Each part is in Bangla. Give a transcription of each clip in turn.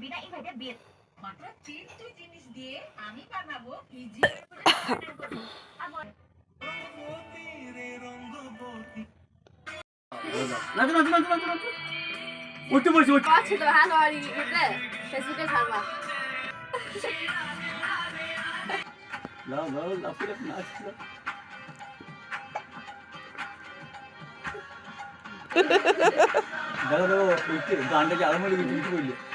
বিনা ইনভাইটে বিয়ে। মাত্র তিনটি জিনিস দিয়ে আমি বানাবো ইজি। উঠতে বলছি উঠতে তো হ্যালো আর ফেসবুকে ছাড়বা লাও লাও লাও ফিরে নাচ ফিরে দেখো দেখো উঠতে গানটাকে আরম্ভ করে দিচ্ছি কিছু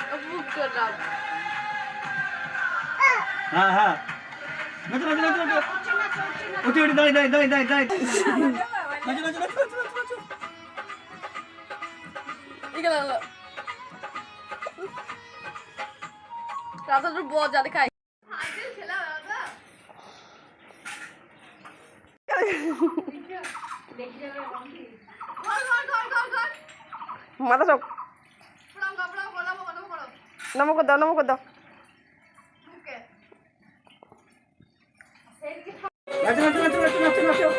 মাথা নমক দাও নমক দাও। নাচো নাচো নাচো নাচো নাচো নাচো।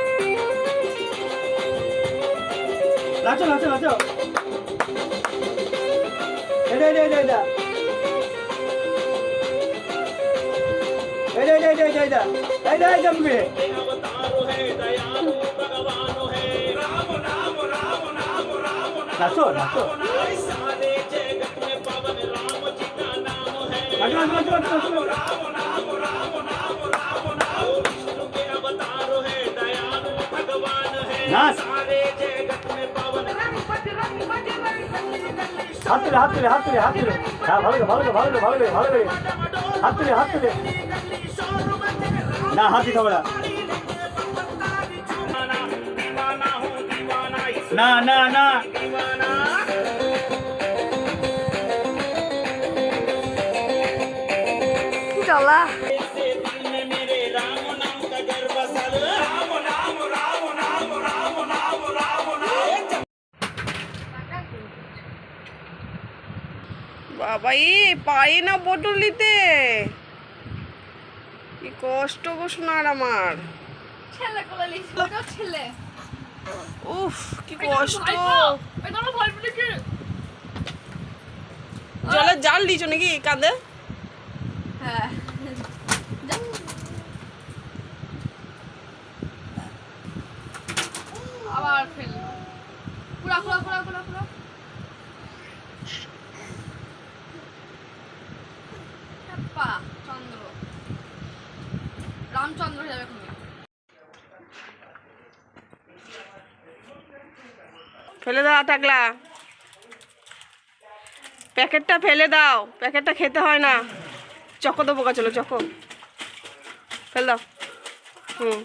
নাচো নাচো নাচো। এটা এটা এটা এটা এটা এটা এটা এটা এটা এটা এটা মুখে। নাচো নাচো। नाच। हाथ ले हाथ ले हाथ ले हाथ ले। हाँ, भाग भाग भाग भाग भाग हाथ ले हाथ ले। ना, हाथी दिखा ना ना ना। শালা বাবাই পাই না পটুলিতে কি কষ্ট গো আমার। উফ কি কষ্ট। জলের জাল দিচ্ছ নাকি কাঁদে হ্যাঁ। আবার ফেলল পুরা পুরা পুরা পুরা। পুরা চন্দ্র। রামচন্দ্র হয়ে যাবে ফেলে দাও, টাকলা। প্যাকেটটা ফেলে দাও। প্যাকেটটা খেতে হয় না। চকো দেবো চলো, চকো। ফেল দাও। হুম।